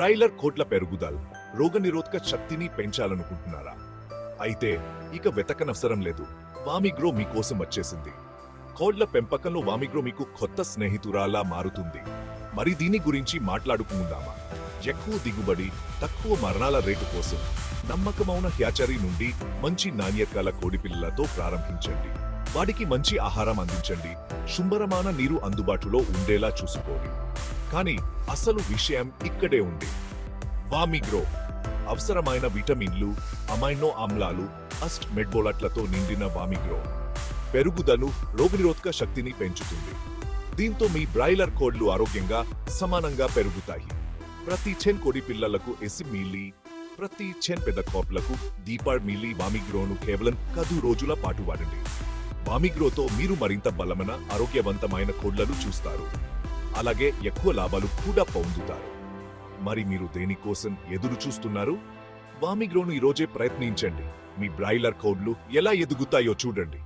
రైలర్ కోట్ల పెరుగుదల. రోగనిరోధక శక్తిని పెంచాలనుకుంటున్నారా? అయితే ఇక వెతకనవసరం లేదు. వామిగ్రో మీకోసం వచ్చేసింది. కోళ్ళ పెంపకంలో వామిగ్రో మీకు కొత్త స్నేహితురాలా మారుతుంది. మరి దీని గురించి మాట్లాడుకుందామా? ఎక్కువ దిగుబడి తక్కువ మరణాల రేటు కోసం నమ్మకమైన హ్యాచరీ నుండి మంచి నాణ్యత గల కోడిపిల్లలతో ప్రారంభించండి. వాటికి మంచి ఆహారం అందించండి. శుభ్రమైన నీరు అందుబాటులో ఉండేలా చూసుకోండి. కానీ అసలు విషయం ఇక్కడే ఉంది. వామిగ్రో అవసరమైన విటమిన్లు అమైనో ఆమ్లాలు అస్ట్ మెడ్బోలట్లతో నిండిన వామిగ్రో. పెరుగుదలు రోగనిరోధక శక్తిని పెంచుతుంది. దీంతో మీ బ్రాయిలర్ కోడ్లు ఆరోగ్యంగా సమానంగా పెరుగుతాయి. ప్రతి చెన్ కోడి పిల్లలకు ఎసి మీలి ప్రతి చెన్ పెద్ద కోప్లకు దీపాడ్ మీలి వామిగ్రోను కేవలం కదు రోజుల పాటు వాడండి. వామిగ్రోతో మీరు మరింత బలమైన ఆరోగ్యవంతమైన కోడ్లను చూస్తారు. అలాగే ఎక్కువ లాభాలు కూడా పొందుతారు. మరి మీరు దేనికోసం ఎదురు చూస్తున్నారు? వామిగ్రోను ఈరోజే ప్రయత్నించండి. మీ బ్రాయిలర్ కోడ్లు ఎలా ఎదుగుతాయో చూడండి.